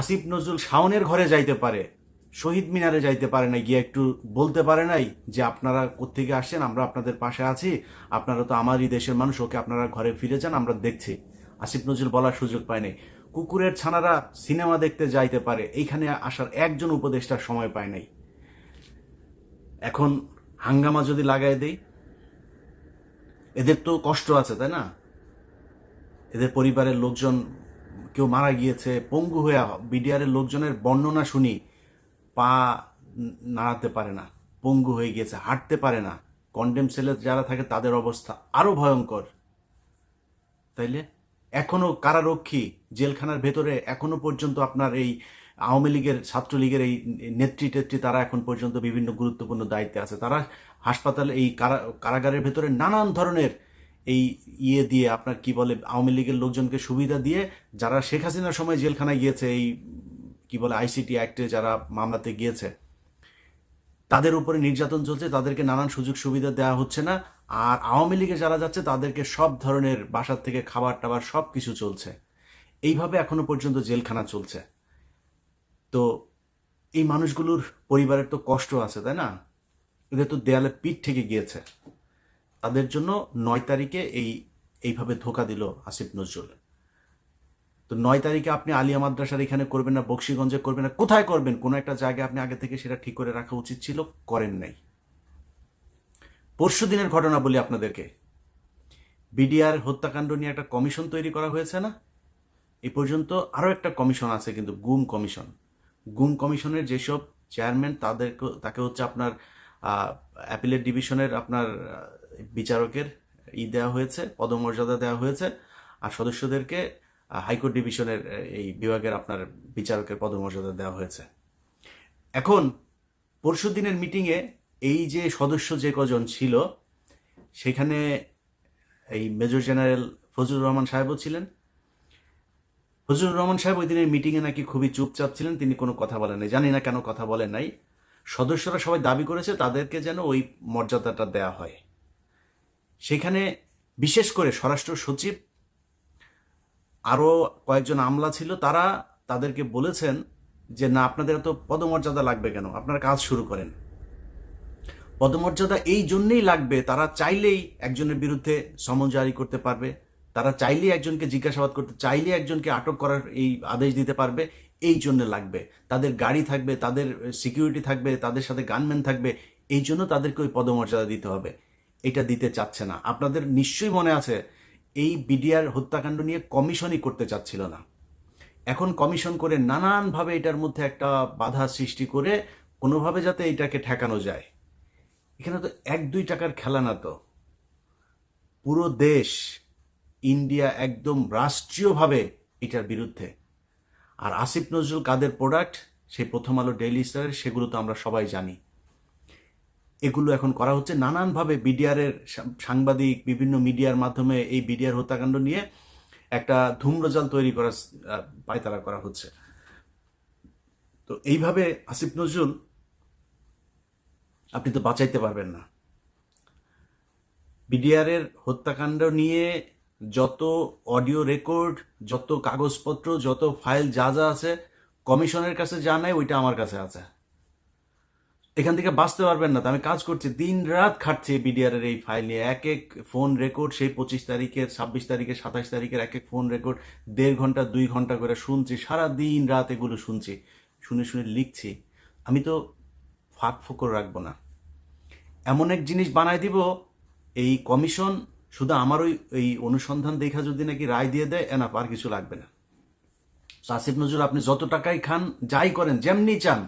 আসিফ নজরুল শাওনের ঘরে যাইতে পারে, শহীদ মিনারে যাইতে পারে না, গিয়ে একটু বলতে পারে নাই যে আপনারা কোত্থেকে আসছেন, আমরা আপনাদের পাশে আছি, আপনারা তো আমারই দেশের মানুষ, ওকে আপনারা ঘরে ফিরে যান, আমরা দেখছি। আসিফ নজরুল বলার সুযোগ পায় নাই। কুকুরের ছানারা সিনেমা দেখতে যাইতে পারে, এইখানে আসার একজন উপদেষ্টার সময় পায় নাই। এখন হাঙ্গামা যদি লাগাই দেই, এদের তো কষ্ট আছে, তাই না? এদের পরিবারের লোকজন কেউ মারা গিয়েছে, পঙ্গু হয়ে বিডিআরের লোকজনের বর্ণনা শুনি, পা নাড়াতে পারে না, পঙ্গু হয়ে গিয়েছে, হাঁটতে পারে না। কন্ডেম সেলে যারা থাকে তাদের অবস্থা আরও ভয়ঙ্কর। তাইলে? এখনও কারারক্ষী জেলখানার ভেতরে এখনও পর্যন্ত আপনার এই আওয়ামী লীগের, ছাত্রলীগের এই নেত্রী টেত্রী তারা এখন পর্যন্ত বিভিন্ন গুরুত্বপূর্ণ দায়িত্বে আছে। তারা হাসপাতালে এই কারা, কারাগারের ভেতরে নানান ধরনের এই ইয়ে দিয়ে আপনার কি বলে, আওয়ামী লীগের লোকজনকে সুবিধা দিয়ে যারা শেখ হাসিনার সময় জেলখানায় গিয়েছে, এই কি বলে, আইসিটি অ্যাক্টে যারা মামলাতে গিয়েছে, তাদের উপরে নির্যাতন চলছে, তাদেরকে নানান সুযোগ সুবিধা দেওয়া হচ্ছে না। আর আওয়ামী লীগে যারা যাচ্ছে, তাদেরকে সব ধরনের বাসার থেকে খাবার টাবার সব কিছু চলছে। এইভাবে এখনও পর্যন্ত জেলখানা চলছে। তো এই মানুষগুলোর পরিবারের তো কষ্ট আছে, তাই না? এদের তো দেয়ালে পিঠ থেকে গিয়েছে। তাদের জন্য নয় তারিখে এই, এইভাবে ধোকা দিল আসিফ নজরুল। তো নয় তারিখে আপনি আলিয়া মাদ্রাসার এখানে করবেন না, বক্সিগঞ্জে করবেন না, কোথায় করবেন? কোনো একটা জায়গায় আপনি আগে থেকে সেটা ঠিক করে রাখা উচিত ছিল, করেন নাই। পরশু দিনের ঘটনা বলি আপনাদেরকে। বিডিআর হত্যাকাণ্ড নিয়ে একটা কমিশন তৈরি করা হয়েছে না? এই পর্যন্ত আরও একটা কমিশন আছে কিন্তু গুম কমিশন। গুম কমিশনের যেসব চেয়ারম্যান, তাদেরকে, তাকে হচ্ছে আপনার অ্যাপিলেট ডিভিশনের আপনার বিচারকের ই দেওয়া হয়েছে, পদমর্যাদা দেওয়া হয়েছে, আর সদস্যদেরকে হাইকোর্ট ডিভিশনের এই বিভাগের আপনার বিচারকের পদমর্যাদা দেওয়া হয়েছে। এখন, পরশু দিনের মিটিংয়ে এই যে সদস্য যে কজন ছিল, সেখানে এই মেজর জেনারেল ফজলুর রহমান সাহেবও ছিলেন। ফজলুর রহমান সাহেব ওই দিনের মিটিংয়ে নাকি খুবই চুপচাপ ছিলেন, তিনি কোনো কথা বলেন নাই। জানি না কেন কথা বলেন নাই। সদস্যরা সবাই দাবি করেছে তাদেরকে যেন ওই মর্যাদাটা দেয়া হয়। সেখানে বিশেষ করে স্বরাষ্ট্র সচিব, আরও কয়েকজন আমলা ছিল, তারা তাদেরকে বলেছেন যে, না, আপনাদের এত পদমর্যাদা লাগবে কেন? আপনারা কাজ শুরু করেন। পদমর্যাদা এই জন্যেই লাগবে, তারা চাইলেই একজনের বিরুদ্ধে সমন জারি করতে পারবে, তারা চাইলেই একজনকে জিজ্ঞাসাবাদ করতে চাইলে একজনকে আটক করার এই আদেশ দিতে পারবে। এই জন্য লাগবে। তাদের গাড়ি থাকবে, তাদের সিকিউরিটি থাকবে, তাদের সাথে গানম্যান থাকবে, এই জন্য তাদেরকে ওই পদমর্যাদা দিতে হবে। এটা দিতে চাচ্ছে না। আপনাদের নিশ্চয়ই মনে আছে, এই বিডিআর হত্যাকাণ্ড নিয়ে কমিশনই করতে চাচ্ছিল না। এখন কমিশন করে নানানভাবে এটার মধ্যে একটা বাধা সৃষ্টি করে কোনোভাবে যাতে এটাকে ঠেকানো যায়। এখানে তো এক দুই টাকার খেলা না তো। পুরো দেশ ইন্ডিয়া একদম রাষ্ট্রীয়ভাবে এটার বিরুদ্ধে। আর আসিফ নজরুল কাদের প্রোডাক্ট সেই প্রথম আলো ডেইলি স্টার সেগুলো তো আমরা সবাই জানি। এগুলো এখন করা হচ্ছে নানানভাবে বিডিআরের সাংবাদিক, বিভিন্ন মিডিয়ার মাধ্যমে এই বিডিআর হত্যাকাণ্ড নিয়ে একটা ধূম্রজাল তৈরি করার পায়তারা করা হচ্ছে। তো এইভাবে আসিফ নজরুল, আপনি তো বাঁচাইতে পারবেন না। বিডিআরের হত্যাকাণ্ড নিয়ে যত অডিও রেকর্ড, যত কাগজপত্র, যত ফাইল যা যা আছে, কমিশনের কাছে যা নাই, ওইটা আমার কাছে আছে। এখান থেকে বাঁচতে পারবেন না, তো আমি কাজ করছি, দিন রাত খাটছি বিডিআর এর এই ফাইল নিয়ে। এক এক ফোন রেকর্ড, সেই পঁচিশ তারিখের, ছাব্বিশ তারিখের, সাতাশ তারিখের এক এক ফোন রেকর্ড, দেড় ঘণ্টা, দুই ঘণ্টা করে শুনছি, সারা দিন রাত এগুলো শুনছি, শুনে শুনে লিখছি। আমি তো ফাঁক ফোকর রাখব না। এমন এক জিনিস বানায় দিব, এই কমিশন শুধু আমার ওই, এই অনুসন্ধান দেখা যদি নাকি রায় দিয়ে দেয় এনা আর কিছু লাগবে না। আসিফ নজরুল, আপনি যত টাকাই খান, যাই করেন, যেমনি চান